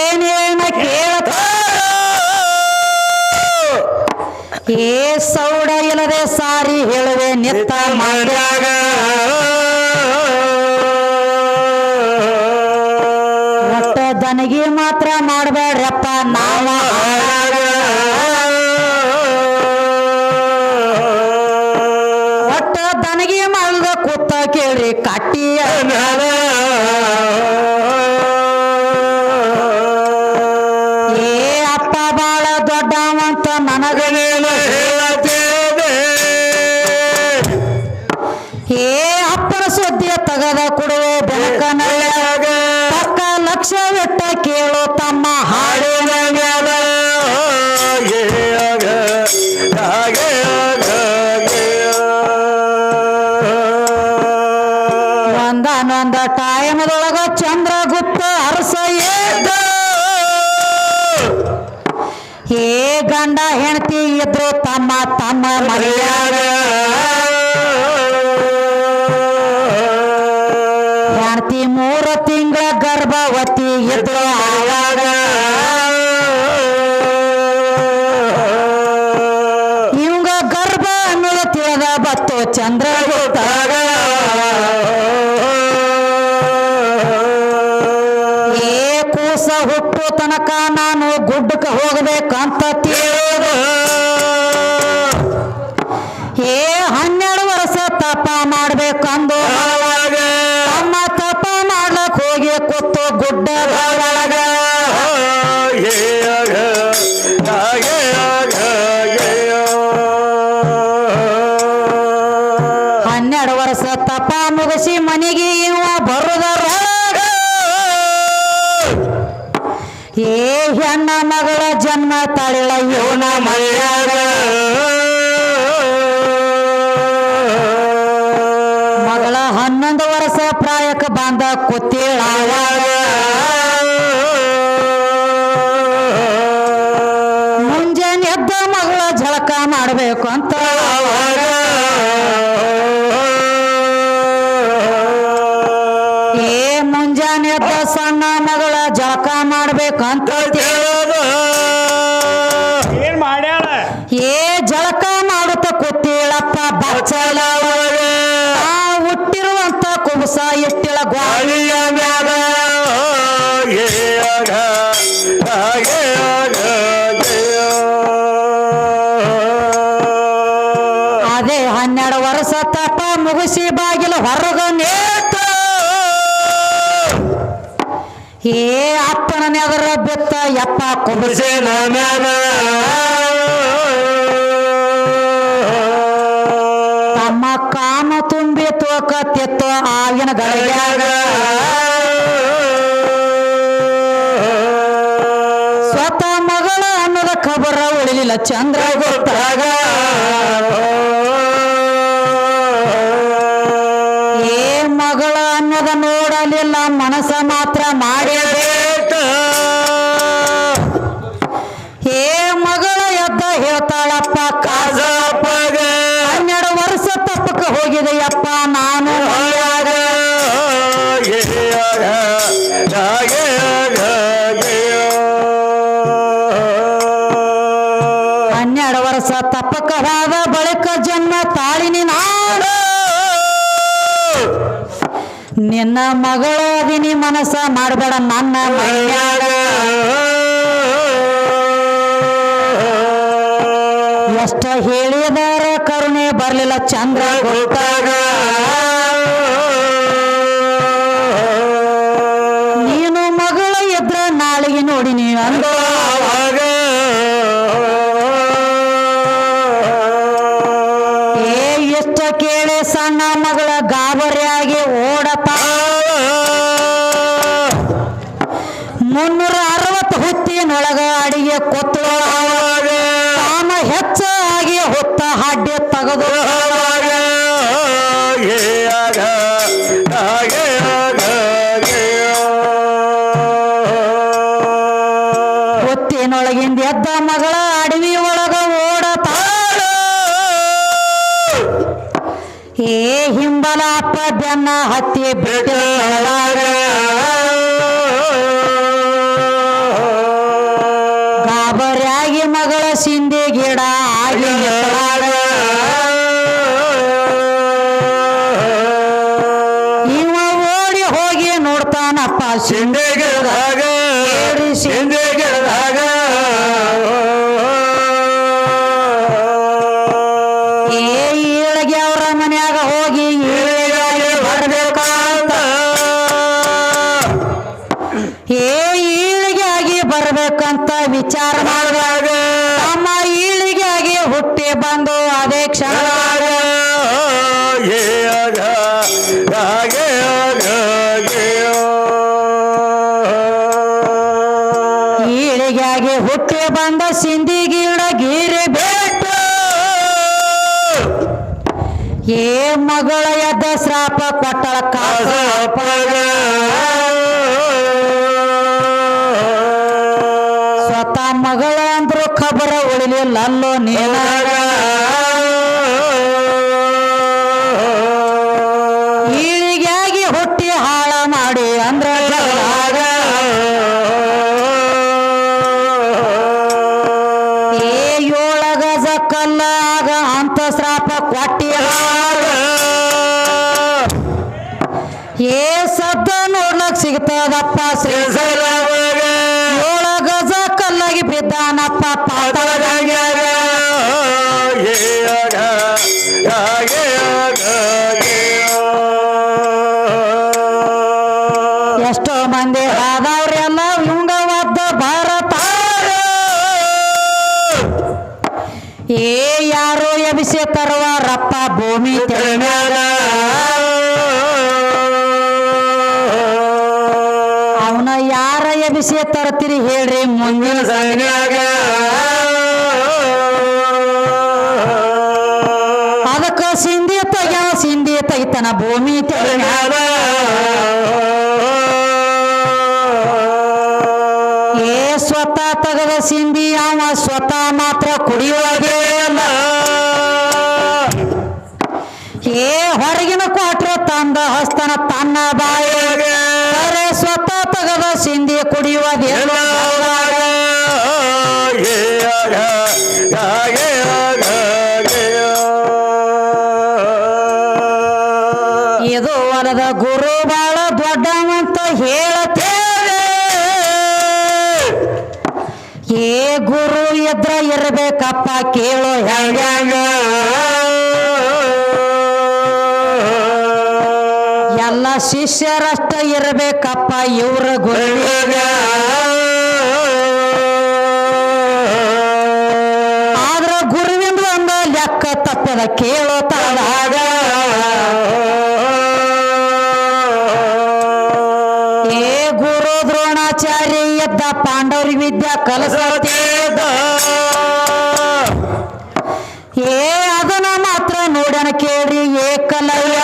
ಏನೇನ ಕೇಳತ ಏ ಸೌಡ ಇಲ್ಲದೆ ಸಾರಿ ಹೇಳುವೆ ನಿತ್ತ ಮಾಡ್ಯಾಗ ಒಟ್ಟ ಮಾತ್ರ ಮಾಡಬೇಡ್ರಪ್ಪ ಬಾಳ ದೊಡ್ಡವಂತ ಹೇಳದೇವೆ ಏ ಅಪ್ಪರ ಸುದ್ದಿಯ ತಗದ ಕೊಡುವೆ ಗಂಡ ಹೆಂಡತಿ ಇದ್ರು ತಮ್ಮ ತಮ್ಮ ಮನೆಯಾಗ ತಾಳಿಳ ಇವನ ಮೈಯಾಗ ಮಗಳ ಹನ್ನೊಂದು ವರ್ಷ ಪ್ರಾಯಕ್ಕೆ ಬಂದ ಕೂತಿಳಾವಾಗ ಮುಗಿಸಿ ಬಾಗಿಲು ಹೊರಗ ನೇತ. ಏ ಅಪ್ಪನ ನೆದರ ಬೆತ್ತ ಯಪ್ಪ ಕುಬಸೇನ ಮ್ಯಾಗ ತಮ್ಮ ಕಾಮ ತುಂಬಿ ತೋಕ ತೆತ್ತ ಆಗಿನ ಗಳಿಗ್ಯಾಗ ಸ್ವತಃ ಮಗಳ ಅನ್ನದ ಖಬರ ಉಳಿಲಿಲ್ಲ ಚಂದ್ರ ಗೊತ್ತಾಗ ಮನಸ್ಸ ಮಾತ್ರ ಮಾಡ್ಯಬೇಕ ನಿನ್ನ ಮಗಳ ಅದಿನಿ ಮನಸ್ಸ ಮಾಡಬೇಡ ನನ್ನ ಮೈಯಾಗ ಎಷ್ಟ ಹೇಳಿದಾರ ಕರುಣೆ ಬರ್ಲಿಲ್ಲ ಚಂದ್ರ ಗೊತ್ತಾಗ. ಹುತ್ತಿನೊಳಗ ಅಡಿಗೆ ಕೊತ್ತು ತಾಮ ಹೆಚ್ಚಾಗಿ ಹೊತ್ತ ಹಾಡ್ಯ ತೆಗೆದು. ಹೊತ್ತಿನೊಳಗಿಂದ ಎದ್ದ ಮಗಳ ಅಡವಿ ಒಳಗ ಓಡತಾಳ ಏ ಹಿಂಬಲ ಅಪ್ಪ ಬೆನ್ನ ಹತ್ತಿ ಬಿಟ್ಟಿದ ಈಳಿಗಾಗಿ ಹುಟ್ಟಿ ಬಂದ ಸಿಂಧಿ ಗಿಡ ಗೀರಿ ಬೇಟ ಏ ಮಗಳ ಎದ್ದ ಶ್ರಾಪ ಕೊಟ್ಟಳ ಸ್ವತಃ ಮಗಳ ಅಂದ್ರು ಖಬರ ಉಳಿಲಿಲ್ಲ ಅಲ್ಲೋ ನೀನಾಗ ಯಾರೋ ಎಬಿಸಿ ತರುವಾರಪ್ಪ ಭೂಮಿ ತೆರೆಮ್ಯಾಗ ಅವನ ಯಾರ ಎಬಿಸಿ ತರ್ತೀರಿ ಹೇಳ್ರಿ ಮುಂದಿನ ಸೈನ್ಯಾಗ ಅದಕ್ಕ ಸಿಂಧಿ ತೆಗ್ಯಾವ ಸಿಂಧಿ ತೆಗಿತನ ಭೂಮಿ ತೆರೆಮ್ಯಾಗ ಏ ಸ್ವತಃ ತಗದ ಸಿಂಧಿ ಅವ ಸ್ವತಃ ಮಾತ್ರ ಕುಡಿಯುವಾಗೆ ಹಸ್ತನ ತನ್ನ ಬಾಯಿಗೆ ಸ್ವತಃ ತಗದ ಸಿಂಧಿ ಕುಡಿಯುವುದೇನು ಇದು ವರದ ಗುರು ಬಾಳ ದೊಡ್ಡವಂತ ಹೇಳುತ್ತೇವೆ. ಏ ಗುರು ಎದ್ರ ಇರಬೇಕಪ್ಪ ಕೇಳು ಹೆಂಗ? ಶಿಷ್ಯರಷ್ಟ ಇರಬೇಕಪ್ಪ ಇವ್ರ ಗುರುವಿಗ ಆದ್ರ ಗುರುವಿಂದ ಒಂದು ಲೆಕ್ಕ ತಪ್ಪದ, ಕೇಳೋ ತಳದಾಗ ಏ ಗುರು ದ್ರೋಣಾಚಾರ್ಯ, ಎದ್ದ ಪಾಂಡವ್ರಿ ವಿದ್ಯಾ ಕಲಸ ಏ ಅದನ್ನ ಮಾತ್ರ ನೋಡೋಣ ಕೇಳಿ ಏಕಲವ್ಯ.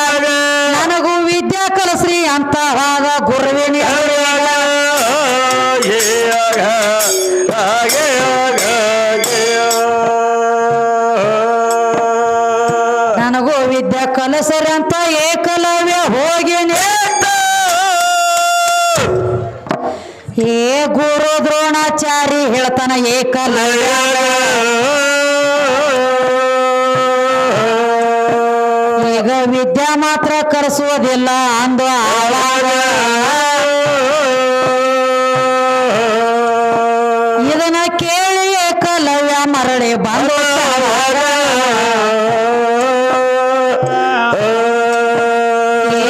ಹೇಳ್ತಾನ ಏಕಲವ್ಯ. ಈಗ ವಿದ್ಯಾ ಮಾತ್ರ ಕರೆಸುವುದಿಲ್ಲ ಅಂದ ಆವಾಗ ಇದನ್ನ ಕೇಳಿ ಏಕಲವ್ಯ ಮರಳಿ ಬಂದು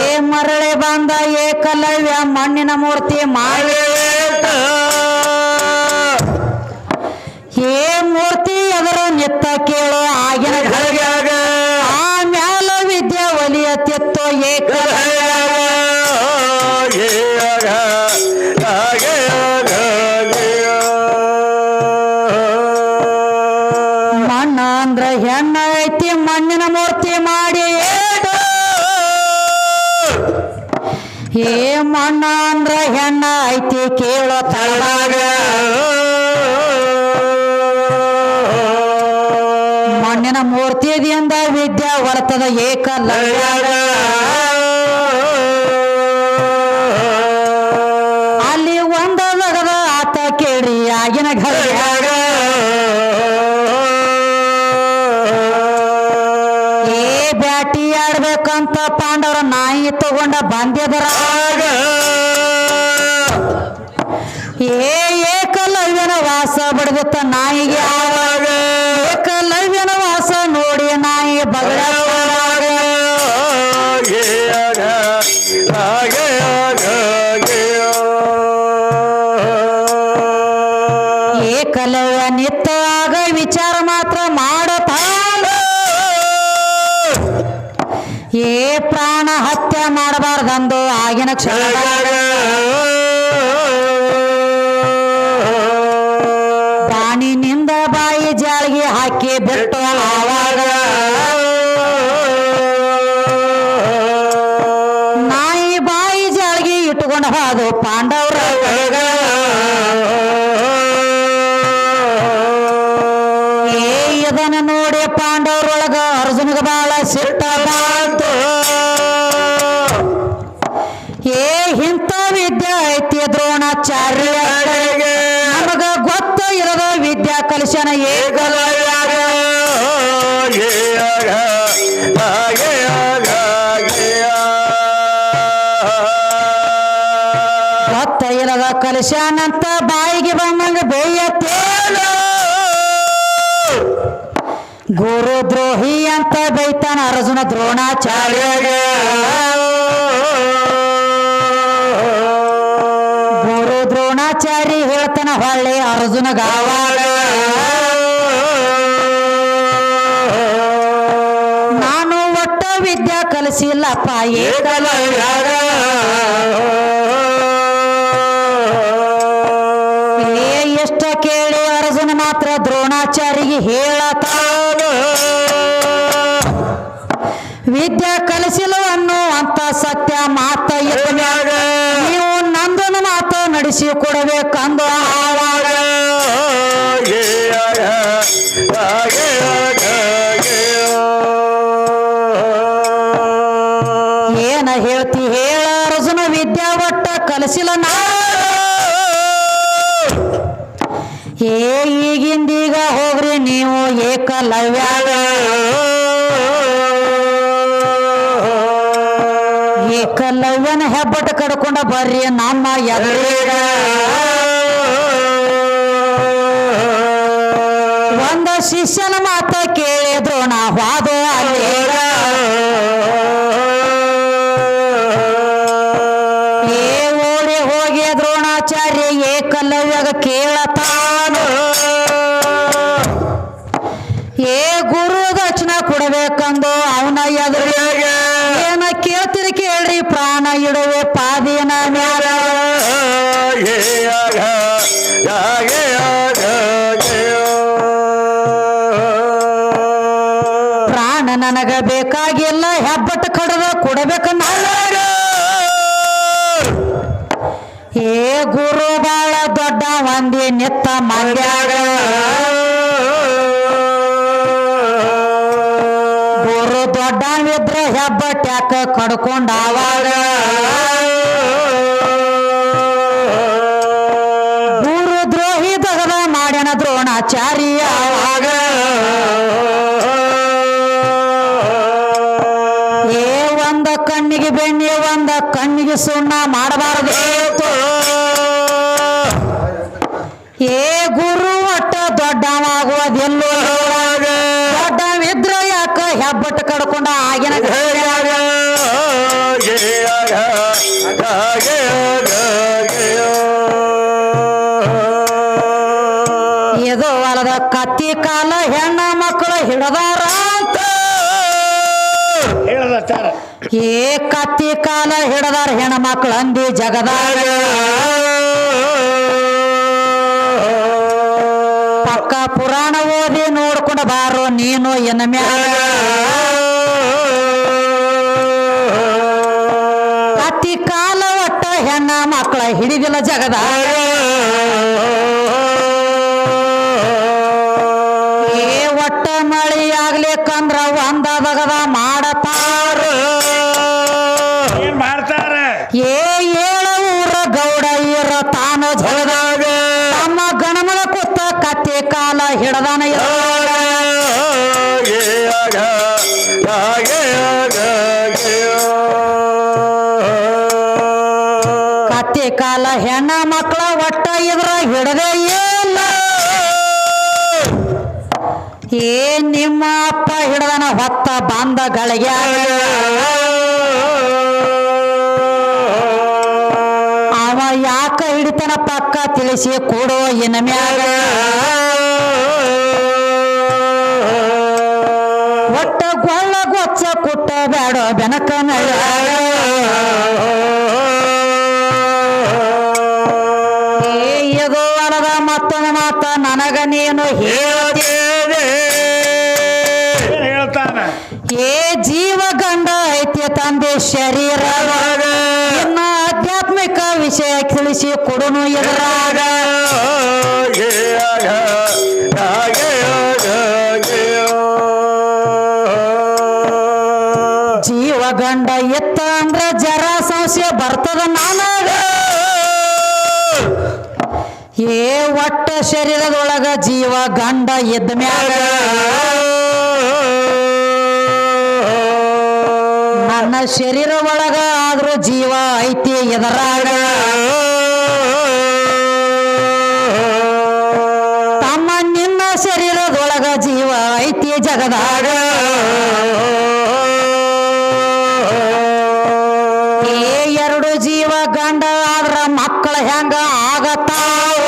ಏ ಮರಳಿ ಬಂದ ಏಕಲವ್ಯ ಮಣ್ಣಿನ ಮೂರ್ತಿ ಮಾಡಿ ಕೇಳೋ ತಳದಾಗ ಮಣ್ಣಿನ ಮೂರ್ತಿದಿಂದ ವಿದ್ಯಾ ಹೊರತದ ಲಯಾಗ ಅಲ್ಲಿ ಒಂದ ಆತ ಕೇಳಿ ಆಗಿನ ಘಳಿಗ್ಯಾಗ ಏ ಬ್ಯಾಟಿ ಆಡ್ಬೇಕಂತ ಪಾಂಡವರ ನಾಯಿ ತಗೊಂಡ ಬಂದಿದ್ರ ನಾಯಿಗೆ ಆವಾಗ ಕಲವ್ಯನ ವಾಸ ನೋಡಿ ನಾಯಿ ಬಗಳ ಏಕಲವ್ಯ ನಿತ್ತ ಆಗ ವಿಚಾರ ಮಾತ್ರ ಮಾಡತಾನ ಏ ಪ್ರಾಣ ಹತ್ಯೆ ಮಾಡಬಾರ್ದಂದು ಆಗಿನ ಕ್ಷಣದಾಗ. ಹಾಕಿ ಬಿಟ್ಟು ಆವಾಗ ನಾಯಿ ಬಾಯಿ ಜಾಳಿಗೆ ಇಟ್ಕೊಂಡು ಹೋದು ಪಾಂಡವ್ರ. ಏ ಇದನ್ನ ನೋಡಿ ಪಾಂಡವ್ರೊಳಗ ಅರ್ಜುನಗ ಬಾಳ ಸಿಟ್ಟ. ಏ ಇಂಥ ವಿದ್ಯೆ ಐತಿ ದ್ರೋಣಾಚಾರ್ಯ. ನಮಗ ಗೊತ್ತ ಇರದ ವಿದ್ಯಾ ಕಲಿಸನ ಏಕಲ ಇರದ ಕಲಿಸನಂತ ಬಾಯಿಗೆ ಬಂದಂಗ ಬೇಯತ್ತೇಳ ಗುರು ದ್ರೋಹಿ ಅಂತ ಬೈತಾನ ಅರ್ಜುನ ದ್ರೋಣಾಚಾರ್ಯ ಗುರು ದ್ರೋಣಾಚಾರಿ ಹೇಳ್ತಾನ ಹೊಳ್ಳೆ ಅರ್ಜುನ ಗಾವಾಳ ನಾನು ಒಟ್ಟ ವಿದ್ಯಾ ಕಲಿಸಿಲ್ಲಪ್ಪ ಏಕಲ ಮಾತ ಕೊಡಬೇಕಂದ ಏನ ಹೇಳ್ತಿ ಹೇಳ ಅರ್ಜುನ ವಿದ್ಯಾ ಒಟ್ಟ ಕಲಿಸಿಲ್ಲ ನಾ ಏ ಈಗಿಂದೀಗ ಹೋಗ್ರಿ ನೀವು ಏಕಲವ್ಯ. ಏಕಲವ್ಯನ ಹೆಬ್ಬಟ್ಟು ಕಡ್ಕೊಂಡ ಬರ್ರಿ ನಮ್ಮ ಎದುರಿಗ. ಒಂದ ಶಿಷ್ಯನ ಮಾತ ಕೇಳಿದ್ರು ನಾ ವಾದೋ ನನಗ ಬೇಕಾಗಿಲ್ಲ ಹೆಬ್ಬಟ್ಟು ಕಡದ ಕೊಡಬೇಕ ಏ ಗುರು ಬಾಳ ದೊಡ್ಡ ಮಂದಿ ನಿತ್ತ ಮಂಡ್ಯಾಗ ಗುರು ದೊಡ್ಡವಿದ್ರ ಹೆಬ್ಬಟ್ಟು ಯಾಕ ಕಡ್ಕೊಂಡ ಆವಾಗ ಗುರು ದ್ರೋಹಿ ತಗದ ಮಾಡ್ಯಾನ ದ್ರೋಣಾಚಾರ್ಯ. ಕಣ್ಣಿಗೆ ಬೆಣ್ಣೆ ಒಂದ ಕಣ್ಣಿಗೆ ಸುಣ್ಣ ಮಾಡಬಾರದು. ಏ ಏ ಕತ್ತಿ ಕಾಲ ಹಿಡದಾರ ಹೆಣ್ಮಕ್ಳು ಅಂದಿ ಜಗದಾಗ. ಪಕ್ಕ ಪುರಾಣ ಓದಿ ನೋಡ್ಕೊಂಡು ಬಾರೋ ನೀನು ಎನ್ನ ಮ್ಯಾಲ. ಕತ್ತಿ ಕಾಲ ಒಟ್ಟ ಹೆಣ್ಣ ಮಕ್ಕಳ ಹಿಡಿದಿಲ್ಲ ಜಗದಾಗ. ಝಳದಾಗ ತಮ್ಮ ಗಣಮನ ಕೊತ್ತ ಕತ್ತೆ ಕಾಲ ಹಿಡದಾನ ಕತ್ತೆ ಕಾಲ ಹೆಣ್ಣ ಮಕ್ಕಳ ಒಟ್ಟ ಇದ್ರ ಹಿಡದೇ ಇಲ್ಲ. ಏ ನಿಮ್ಮ ಅಪ್ಪ ಹಿಡದನ ಹೊತ್ತ ಬಂದ ಗಳಿಗೆ ತಿಳಿಸಿ ಕೊಡೋ ಇನ ಮ್ಯಾಗ ಒಟ್ಟ ಗೊಳ್ಳ ಗೊಚ್ಚ ಕುಟ್ಟ ಬೇಡ ಬೆನಕ ಏ ಇದು ಅಲ್ಲದ ಮತ್ತೊಂದು ಮಾತ ನನಗ ನೀನು ಹೇಳ್ತಿ ಏನ್ ಹೇಳ್ತಾನ? ಏ ಜೀವ ಗಂಡ ಐತಿ ತಂದೆ ಶರೀರ. ವಿಷಯ ತಿಳಿಸಿ ಕೊಡುನು ಎದುರಾಗ. ಜೀವ ಗಂಡ ಎತ್ತ ಅಂದ್ರ ಜರ ಸಂಶಯ ಬರ್ತದ ನಾನಾಗ ಏ ಒಟ್ಟ ಶರೀರದೊಳಗ ಜೀವ ಗಂಡ ಎದ್ದ ಮ್ಯಾಗ. ನನ್ನ ಶರೀರ ಒಳಗ ಆದ್ರೂ ಜೀವ ಐತಿ ಎದರಾಗ. ತಮ್ಮ ನಿನ್ನ ಶರೀರದೊಳಗ ಜೀವ ಐತಿ ಜಗದಾಗ. ಎರಡು ಜೀವ ಗಂಡ ಆದ್ರ ಮಕ್ಕಳ ಹೆಂಗ ಆಗತ್ತಾವ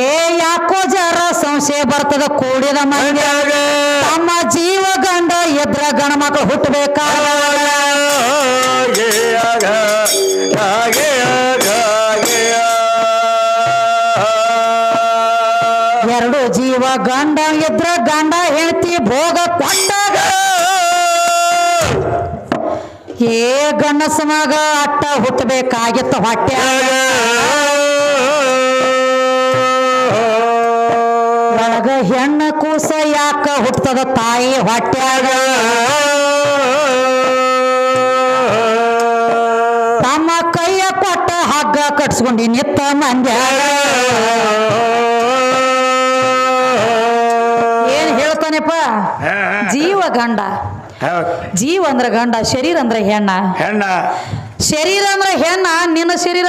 ಏ ಯಾಕೋ ಜರ ಸಂಶಯ ಬರ್ತದ ಕೂಡಿದ ಮಂದಿ ತಮ್ಮ ಜೀವ ಗಂಡ ಎದ್ರ ಗಣ ಮಕ್ಕಳು ಹುಟ್ಟಬೇಕಾ? ಎರಡು ಜೀವ ಗಂಡ ಎದ್ರ ಗಂಡ ಹೆಂಡತಿ ಭೋಗ ಕೊಟ್ಟಾಗ. ಏ ಗಂಡಸ ಮಗ, ಅಟ್ಟ ಹುಟ್ಟಬೇಕಾಗಿತ್ತು ಹೊಟ್ಟ್ಯಾಗ. ಒಳಗ ಹೆಣ್ಣ ಕೂಸ ಯಾಕ ಹುಟ್ಟದ ತಾಯಿ ಹೊಟ್ಟ್ಯಾಗ ತಮ್ಮ ಕೈಯ ಕೊಟ್ಟ ಹಗ್ಗ ಕಟ್ಸ್ಕೊಂಡಿ ನಿತ್ತ ಮಂದ್ಯಾಗ ಏನ್ ಹೇಳ್ತಾನೆಪ್ಪ? ಜೀವ ಗಂಡ. ಜೀವ ಅಂದ್ರ ಗಂಡ ಶರೀರ ಅಂದ್ರ ಹೆಣ್ಣ. ಹೆಣ್ಣ. ಶರೀರ ಅಂದ್ರ ಹೆಣ್ಣ ನಿನ್ನ ಶರೀರ